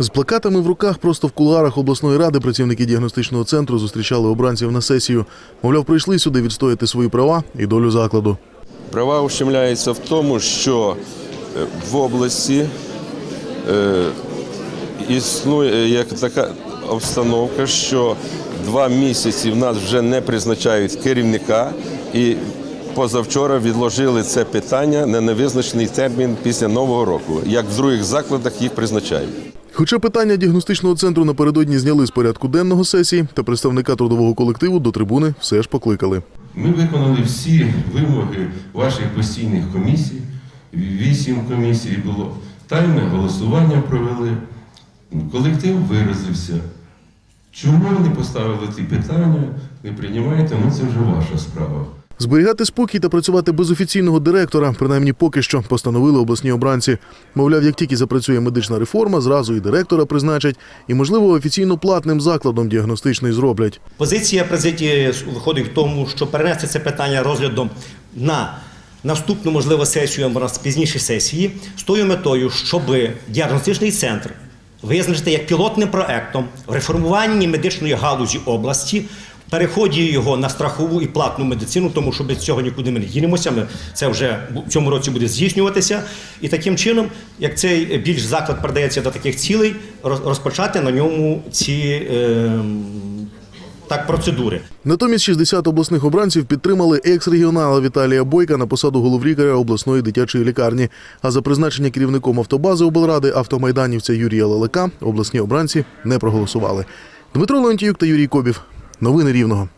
З плакатами в руках просто в кулуарах обласної ради працівники діагностичного центру зустрічали обранців на сесію. Мовляв, прийшли сюди відстояти свої права і долю закладу. Права ущемляються в тому, що е, в області е, існує як така обстановка, що два місяці в нас вже не призначають керівника, і позавчора відложили це питання на невизначений термін після нового року. Як в других закладах їх призначають. Хоча питання діагностичного центру напередодні зняли з порядку денного сесії, та представника трудового колективу до трибуни все ж покликали. Ми виконали всі вимоги ваших постійних комісій. Вісім комісій було. Тайне голосування провели. Колектив виразився. Чому не поставили ті питання, не приймаєте, ну це вже ваша справа. Зберігати спокій та працювати без офіційного директора, принаймні поки що, постановили обласні обранці. Мовляв, як тільки запрацює медична реформа, зразу і директора призначать, і, можливо, офіційно платним закладом діагностичний зроблять. Позиція президії виходить в тому, що перенести це питання розглядом на наступну можливо сесію або на пізніші сесії з тою метою, щоб діагностичний центр визначити як пілотним проектом в реформуванні медичної галузі області. Переході його на страхову і платну медицину, тому що без цього нікуди ми не дінемося. Ми це вже в цьому році буде здійснюватися. І таким чином, як цей більш заклад передається до таких цілей, роз- розпочати на ньому ці ем, так процедури. Натомість 60 обласних обранців підтримали екс-регіонала Віталія Бойка на посаду головлікаря обласної дитячої лікарні. А за призначення керівником автобази облради автомайданівця Юрія Лелека обласні обранці не проголосували. Дмитро Леонтіюк та Юрій Кобів. Новини Рівного.